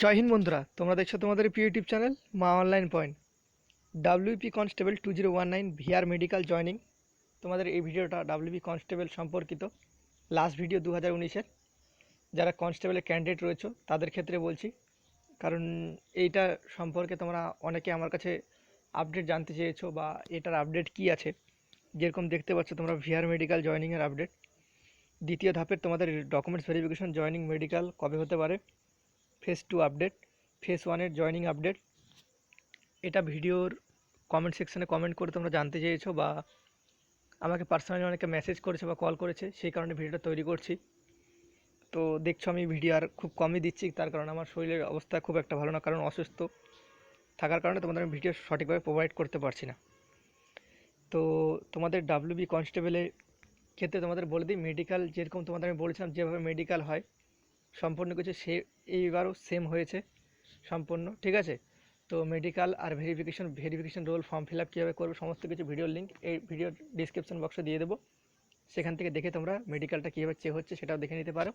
জয় হিন্দ বন্ধুরা, তোমরা দেখছ তোমাদের প্রিয় ইউটিউব চ্যানেল, মা online point WP constable two zero one nine VR medical joining তোমাদের এই ভিডিওটা ডাব্লিউপি কনস্টেবল সম্পর্কিত লাস্ট ভিডিও দু হাজার উনিশের। যারা কনস্টেবলের ক্যান্ডিডেট রয়েছে, তাদের ক্ষেত্রে বলছি, কারণ এইটা সম্পর্কে তোমরা অনেকে আমার কাছে আপডেট জানতে চেয়েছো বা এটার আপডেট কি আছে, যেরকম দেখতে পাচ্ছ তোমরা ভিআর মেডিকেল জয়নিংয়ের আপডেট দ্বিতীয় ধাপের তোমাদের ডকুমেন্টস ভেরিফিকেশন জয়নিং মেডিকেল কবে হতে পারে ফেজ টু আপডেট ফেজ ওয়ানের জয়নিং আপডেট এটা ভিডিওর কমেন্ট সেকশানে কমেন্ট করে তোমরা জানতে চেয়েছো বা আমাকে পার্সোনালি অনেকে মেসেজ করেছে বা কল করেছে, সেই কারণে ভিডিওটা তৈরি করছি। তো দেখছ আমি ভিডিও আর খুব কমই দিচ্ছি, তার কারণে আমার শরীরের অবস্থা খুব একটা ভালো না, কারণ অসুস্থ। থাকার কারণে তোমাদের আমি ভিডিও সঠিকভাবে প্রোভাইড করতে পারছি না। তো তোমাদের ডাব্লিউবি কনস্টেবলের ক্ষেত্রে তোমাদের বলে দিই মেডিকেল যেরকম তোমাদের আমি বলেছিলাম যেভাবে মেডিকেল হয় সম্পূর্ণ কিছু সে, এইবারও সেম হয়েছে, সম্পূর্ণ, ঠিক আছে? তো মেডিকেল আর verification verification roll form fill up কীভাবে করবে, সমস্ত কিছু ভিডিওর লিঙ্ক এই ভিডিওর ডিসক্রিপশন বক্সে দিয়ে দেবো। সেখান থেকে দেখে তোমরা মেডিকেলটা কীভাবে চেক হচ্ছে সেটাও দেখে নিতে পারো।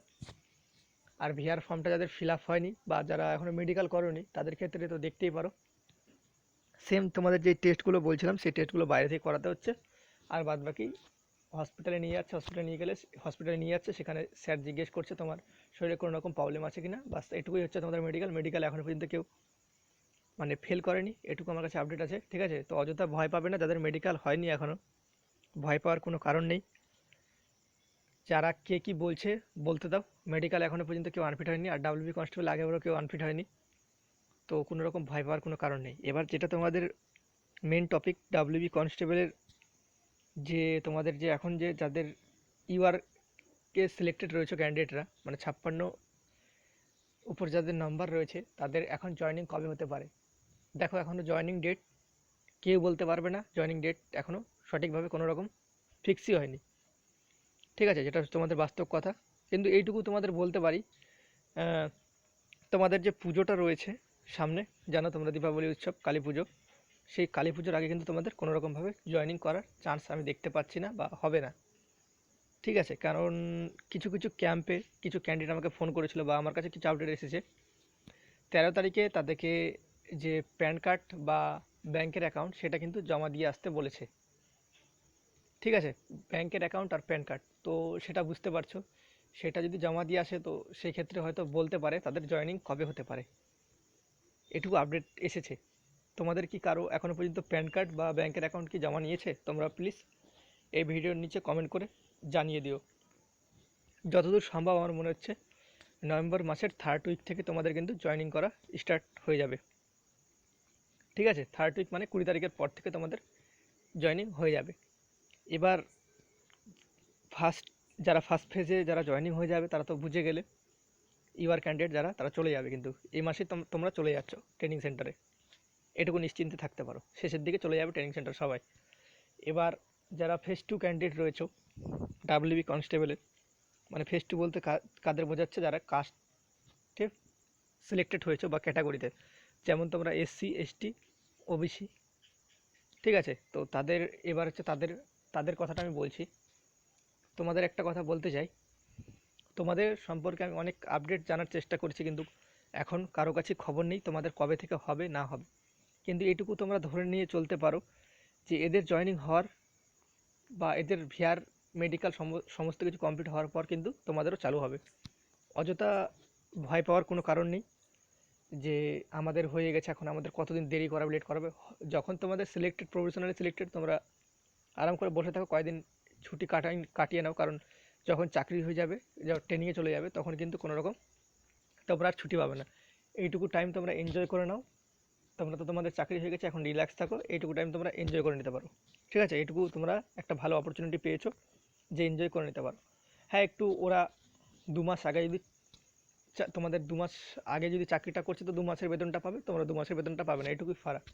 আর ভিআর ফর্মটা যাদের ফিল আপ হয়নি বা যারা এখনও মেডিকেল করোনি, তাদের ক্ষেত্রে তো দেখতেই পারো। সেম তোমাদের যে টেস্টগুলো বলছিলাম, সেই টেস্টগুলো বাইরে থেকে করাতে হচ্ছে। আর বাদ বাকি হসপিটালে নিয়ে যাচ্ছে হসপিটালে নিয়ে গেলে হসপিটালে নিয়ে যাচ্ছে, সেখানে স্যার জিজ্ঞেস করছে তোমার শরীরে কোনো রকম প্রবলেম আছে কি না বাস, এটুকুই হচ্ছে তোমাদের মেডিকেল মেডিকেল এখনও পর্যন্ত কেউ মানে ফেল করেনি, এটুকু আমার কাছে আপডেট আছে, ঠিক আছে? তো অযথা ভয় পাবে না, যাদের মেডিকেল হয়নি এখনও ভয় পাওয়ার কোনো কারণ নেই। যারা কে কি বলছে, বলতে দাও। মেডিকেল এখনও পর্যন্ত কেউ আনফিট হয়নি, আর ডাব্লিউবি কনস্টেবল আগেবারও কেউ আনফিট হয়নি, তো কোনো রকম ভয় পাওয়ার কোনো কারণ নেই। এবার যেটা তোমাদের মেন টপিক ডাব্লিউবি কনস্টেবলের যে তোমাদের যে এখন যে যাদের ইউআর কে সিলেক্টেড রয়েছে ক্যান্ডিডেটরা মানে ছাপ্পান্ন উপর যাদের নাম্বার রয়েছে, তাদের এখন জয়েনিং কবে হতে পারে? দেখো এখনও জয়েনিং ডেট কেউ বলতে পারবে না জয়েনিং ডেট এখনও সঠিকভাবে কোনো রকম ফিক্সই হয়নি। ঠিক আছে, যেটা তোমাদের বাস্তব কথা। কিন্তু এইটুকু তোমাদের বলতে পারি তোমাদের যে পুজোটা রয়েছে সামনে, জানো তোমরা দীপাবলি উৎসব, কালী পুজো। সেই কালী পুজোর আগে কিন্তু তোমাদের কোনো রকমভাবে জয়েনিং করার চান্স আমি দেখতে পাচ্ছি না বা হবে না। ঠিক আছে, কারণ কিছু কিছু ক্যাম্পে কিছু ক্যান্ডিডেট আমাকে ফোন করেছিল বা আমার কাছে কিছু আপডেট এসেছে। তেরো তারিখে তাদেরকে যে প্যান কার্ড বা ব্যাংকের অ্যাকাউন্ট সেটা কিন্তু জমা দিয়ে আসতে বলেছে। ঠিক আছে ব্যাংকের অ্যাকাউন্ট আর প্যান কার্ড তো সেটা বুঝতে পারছ। সেটা যদি জমা দিয়ে আসে তো সেই ক্ষেত্রে হয়তো বলতে পারে তাদের জয়েনিং কবে হতে পারে। এটুকু আপডেট এসেছে। তোমাদের কি কারও এখনও পর্যন্ত প্যান কার্ড বা ব্যাংকের অ্যাকাউন্ট কি জমা নিয়েছে? তোমরা প্লিজ এই ভিডিওর নিচে কমেন্ট করে জানিয়ে দিও। যতদূর সম্ভব আমার মনে হচ্ছে নভেম্বর মাসের থার্ড উইক থেকে তোমাদের কিন্তু জয়েনিং করা স্টার্ট হয়ে যাবে। ঠিক আছে? থার্ড উইক মানে কুড়ি তারিখের পর থেকে তোমাদের জয়েনিং হয়ে যাবে। এবার ফার্স্ট যারা ফার্স্ট ফেজে যারা জয়েনিং হয়ে যাবে, তারা তো বুঝে গেলে ইউআর ক্যান্ডিডেট যারা, তারা চলে যাবে কিন্তু। এই মাসে তোম- তোমরা চলে যাচ্ছ ট্রেনিং সেন্টারে এটুকু নিশ্চিন্তে থাকতে পারো। শেষের দিকে চলে যাবে ট্রেনিং সেন্টার সবাই। এবার যারা ফেস টু ক্যান্ডিডেট রয়েছে ডাব্লিউবি কনস্টেবলের মানে ফেস টু বলতে কাদের বোঝাচ্ছে যারা কাস্টে সিলেক্টেড হয়েছে বা ক্যাটাগরিতে যেমন তোমরা এসসি এসটি ওবিসি ঠিক আছে? তো তাদের, এবার হচ্ছে তাদের তাদের কথাটা আমি বলছি। তোমাদের একটা কথা বলতে চাই। তোমাদের সম্পর্কে আমি অনেক আপডেট জানার চেষ্টা করছি, কিন্তু এখন কারও কাছে খবর নেই তোমাদের কবে থেকে হবে, না হবে। কিন্তু এটুকু তোমরা ধরে নিয়ে চলতে পারো যে এদের জয়েনিং হওয়ার বা এদের ভিআর মেডিকেল সমস্ত কিছু কমপ্লিট হওয়ার পর কিন্তু তোমাদেরও চালু হবে। অযথা ভয় পাওয়ার কোনো কারণ নেই যে আমাদের হয়ে গেছে, এখন আমাদের কতদিন দেরি করাবে লেট করাবে। যখন তোমাদের সিলেক্টেড প্রফেশনালি সিলেক্টেড তোমরা আরাম করে বসে থাকো কয়দিন ছুটি কাটাই, কাটিয়ে নাও। কারণ যখন চাকরি হয়ে যাবে, যখন ট্রেনিংয়ে চলে যাবে, তখন কিন্তু কোনো রকম তোমরা আর ছুটি পাবে না। এইটুকু টাইম তোমরা এনজয় করে নাও। তোমরা তো তোমাদের চাকরি হয়ে গেছে, এখন রিল্যাক্স থাকো, এইটুকু টাইম তোমরা এনজয় করে নিতে পারো। ঠিক আছে? এইটুকু তোমরা একটা ভালো অপরচুনিটি পেয়েছ যে এনজয় করে নিতে পারো। হ্যাঁ একটু ওরা দু মাস আগে যদি তোমাদের দু মাস আগে যদি চাকরিটা করছে, তো দু মাসের বেতনটা পাবে? তোমরা দু মাসের বেতনটা পাবে না, এইটুকুই ফারাক।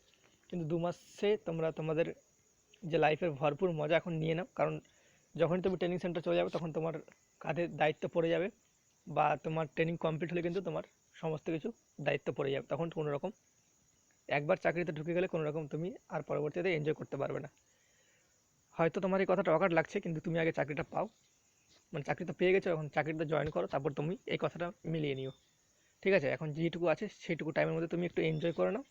কিন্তু দু মাসে তোমরা তোমাদের যে লাইফের ভরপুর মজা এখন নিয়ে নাও, কারণ যখন তুমি ট্রেনিং সেন্টার চলে যাবে, তখন তোমার কাঁধে দায়িত্ব পড়ে যাবে, বা তোমার ট্রেনিং কমপ্লিট হলে কিন্তু তোমার সমস্ত কিছু দায়িত্ব পড়ে যাবে, তখন কোনো রকম একবার চাকরিতে ঢুকে গেলে কোনো রকম তুমি আর পরবর্তীতে এনজয় করতে পারবে না। হয়তো তোমার এই কথাটা অকাট লাগছে, কিন্তু তুমি আগে চাকরিটা পাও। মানে চাকরি তো পেয়ে গেছো, এখন চাকরিতে জয়েন করো, তারপর তুমি এই কথাটা মিলিয়ে নিও। ঠিক আছে, এখন যেটুকু আছে, সেইটুকু টাইমের মধ্যে তুমি একটু এনজয় করে নাও।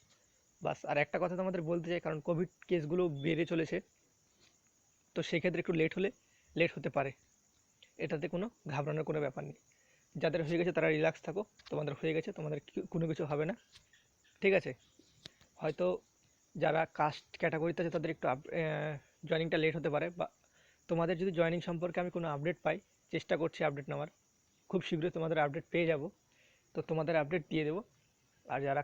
বাস, আর একটা কথা তোমাদের বলতে চাই, কারণ কোভিড কেসগুলো বেড়ে চলেছে। তো সেক্ষেত্রে একটু লেট হলে লেট হতে পারে। এটাতে কোনো ঘাবড়ানোর কোনো ব্যাপার নেই। যাদের হয়ে গেছে তারা রিল্যাক্স থাকো। তোমাদের হয়ে গেছে, তোমাদের কোনো কিছু হবে না। ঠিক আছে হয়তো যারা কাস্ট ক্যাটাগরিতে আছে তাদের একটু জয়নিংটা লেট হতে পারে, বা তোমাদের যদি জয়নিং সম্পর্কে আমি কোনো আপডেট পাই, চেষ্টা করছি আপডেট নেওয়ার। খুব শীঘ্রই তোমাদের আপডেট পেয়ে যাব। তো তোমাদের আপডেট দিয়ে দেবো। আর যারা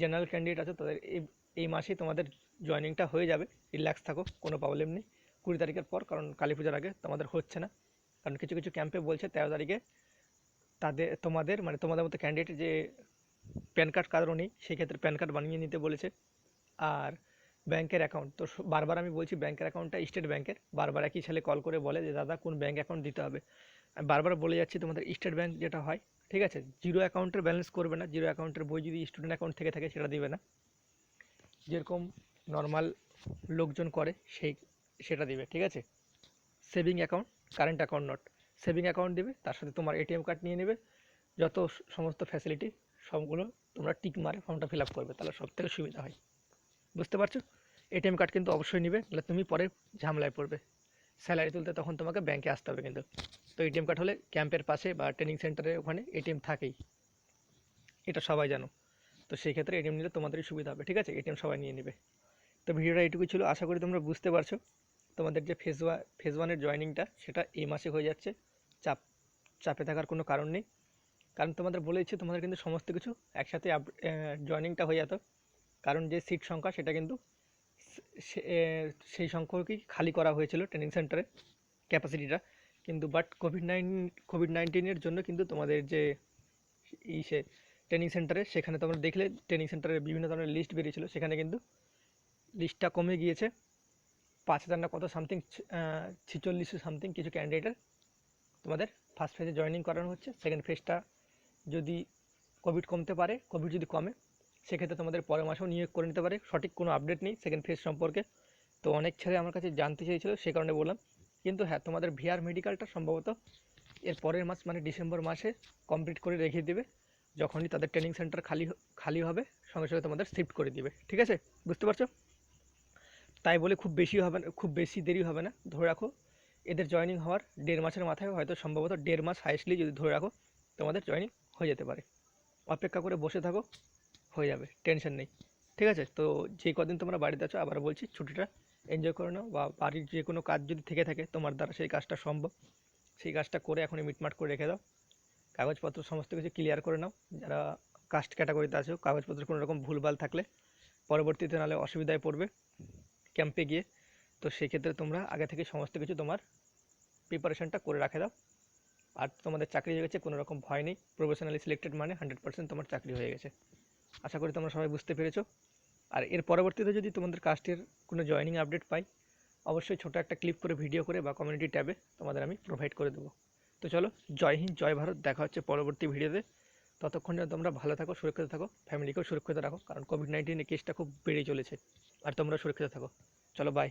জেনারেল ক্যান্ডিডেট আছে, তাদের এই এই মাসেই তোমাদের জয়নিংটা হয়ে যাবে। রিল্যাক্স থাকো, কোনো প্রবলেম নেই। কুড়ি তারিখের পর, কারণ কালী পূজার আগে তোমাদের হচ্ছে না। কারণ কিছু কিছু ক্যাম্পে বলছে তেরো তারিখে তাদের, তোমাদের মানে তোমাদের মতো ক্যান্ডিডেট যে প্যান কার্ড কারও নেই, সেক্ষেত্রে প্যান কার্ড বানিয়ে নিতে বলেছে। আর ব্যাংকের অ্যাকাউন্ট, তো বারবার আমি বলছি ব্যাংকের অ্যাকাউন্টটা স্টেট ব্যাংকের। বারবার একই ছেলে কল করে বলে যে, দাদা, কোন ব্যাংক অ্যাকাউন্ট দিতে হবে? আমি বারবার বলে যাচ্ছি, তোমাদের স্টেট ব্যাংক যেটা হয়, ঠিক আছে? জিরো অ্যাকাউন্টের ব্যালেন্স করবে না, জিরো অ্যাকাউন্টের বই যদি স্টুডেন্ট অ্যাকাউন্ট থেকে থাকে, সেটা দিবে না। যেরকম নর্মাল লোকজন করে, সেই, সেটা দিবে, ঠিক আছে? Saving account, current account not. Saving account দেবে, তার সাথে তোমার এটিএম কার্ড নিয়ে নেবে। যত সমস্ত ফ্যাসিলিটি সবগুলো তোমরা টিক মারে ফর্মটা ফিল করবে, তাহলে সব থেকে সুবিধা হয়। বুঝতে পারছ? এটিএম কার্ড কিন্তু অবশ্যই নিবে, নাহলে তুমি পরে ঝামেলায় পড়বে। স্যালারি তুলতে তখন তোমাকে ব্যাংকে আসতে হবে কিন্তু। তো এটিএম কার্ড হলে ক্যাম্পের পাশে বা ট্রেনিং সেন্টারে ওখানে এটিএম থাকেই। এটা সবাই জানো। তো সেই ক্ষেত্রে এটিএম নিলে তোমাদেরই সুবিধা হবে, ঠিক আছে? এটিএম সবাই নিয়ে নেবে। তো ভিডিওটা এইটুকু ছিল, আশা করি তোমরা বুঝতে পারছ। তোমাদের যে ফেজ ওয়ান ফেজ ওয়ানের জয়নিংটা সেটা এই মাসে হয়ে যাচ্ছে। চাপ, চাপে থাকার কোনো কারণ নেই। কারণ তোমাদের বলেছি তোমাদের কিন্তু সমস্ত কিছু একসাথে জয়নিংটা হয়ে যেত। কারণ যে সিট সংখ্যা, সেটা কিন্তু সেই সংখ্যকই খালি করা হয়েছিল ট্রেনিং সেন্টারে ক্যাপাসিটিটা কিন্তু বাট কোভিড নাইন কোভিড নাইন্টিনের জন্য কিন্তু তোমাদের যে এই সে ট্রেনিং সেন্টারে সেখানে তোমরা দেখলে ট্রেনিং সেন্টারে বিভিন্ন ধরনের লিস্ট বেরিয়েছিল। সেখানে কিন্তু লিস্টটা কমে গিয়েছে। পাঁচ হাজার না কত সামথিং ছিচল্লিশশো সামথিং কিছু ক্যান্ডিডেটের তোমাদের ফার্স্ট ফেজে জয়েনিং করানো হচ্ছে। সেকেন্ড ফেজটা যদি কোভিড কমতে পারে কোভিড যদি কমে, সেক্ষেত্রে তোমাদের পরের মাসেও নিয়োগ করে নিতে পারে। সঠিক কোনো আপডেট নেই সেকেন্ড ফেজ সম্পর্কে। তো অনেক ছেলে আমার কাছে জানতে চেয়েছিল, সে কারণে বললাম। কিন্তু হ্যাঁ তোমাদের ভিআর মেডিকেলটা সম্ভবত এর পরের মাস মানে ডিসেম্বর মাসে কমপ্লিট করে রেখে দেবে। যখনই তাদের ট্রেনিং সেন্টার খালি খালি হবে, সঙ্গে সঙ্গে তোমাদের শিফট করে দিবে। ঠিক আছে? বুঝতে পারছ? তাই বলে খুব বেশি হবে না, খুব বেশি দেরি হবে না। ধরে রাখো, এদের জয়েনিং হওয়ার দেড় মাসের মাথায় হয়তো সম্ভবত দেড় মাস হাইস্টলি যদি ধরে রাখো, তোমাদের জয়েনিং হয়ে যেতে পারে। অপেক্ষা করে বসে থাকো, হয়ে যাবে, টেনশন নেই। ঠিক আছে? তো যে কদিন তোমরা বাড়িতে আছো, আবার বলছি ছুটিটা এনজয় করে নাও বা বাড়ির যে কোনো কাজ যদি থেকে থাকে তোমার দ্বারা সেই কাজটা সম্ভব। সেই কাজটা করে এখনই মিটমাট করে রেখে দাও। কাগজপত্র সমস্ত কিছু ক্লিয়ার করে নাও। যারা কাস্ট ক্যাটাগরিতে আছো, কাগজপত্র কোনো রকম ভুলভাল থাকলে পরবর্তীতে নাহলে অসুবিধায় পড়বে ক্যাম্পে গিয়ে। তো সেক্ষেত্রে তোমরা আগে থেকে সমস্ত কিছু তোমার প্রিপারেশনটা করে রাখে দাও। আর তোমাদের চাকরি হয়ে গেছে কোনো রকম ভয় নেই। প্রফেশনালি সিলেক্টেড মানে হান্ড্রেড পার্সেন্ট তোমার চাকরি হয়ে গেছে। আশা করি তোমরা সবাই বুঝতে পেরেছ। আর এর পরবর্তীতে যদি তোমাদের কাস্টের কোনো জয়েনিং আপডেট পাই, অবশ্যই ছোটো একটা ক্লিপ করে ভিডিও করে বা কমিউনিটি ট্যাবে তোমাদের আমি প্রোভাইড করে দেবো। তো চলো, জয় হিন্দ, জয় ভারত। দেখা হচ্ছে পরবর্তী ভিডিওতে ততক্ষণ যেন তোমরা ভালো থাকো, সুরক্ষিত থাকো ফ্যামিলিকেও সুরক্ষিত রাখো, কারণ কোভিড নাইন্টিনের কেসটা খুব বেড়ে চলেছে। আর তোমরা সুরক্ষিত থাকো। চলো বাই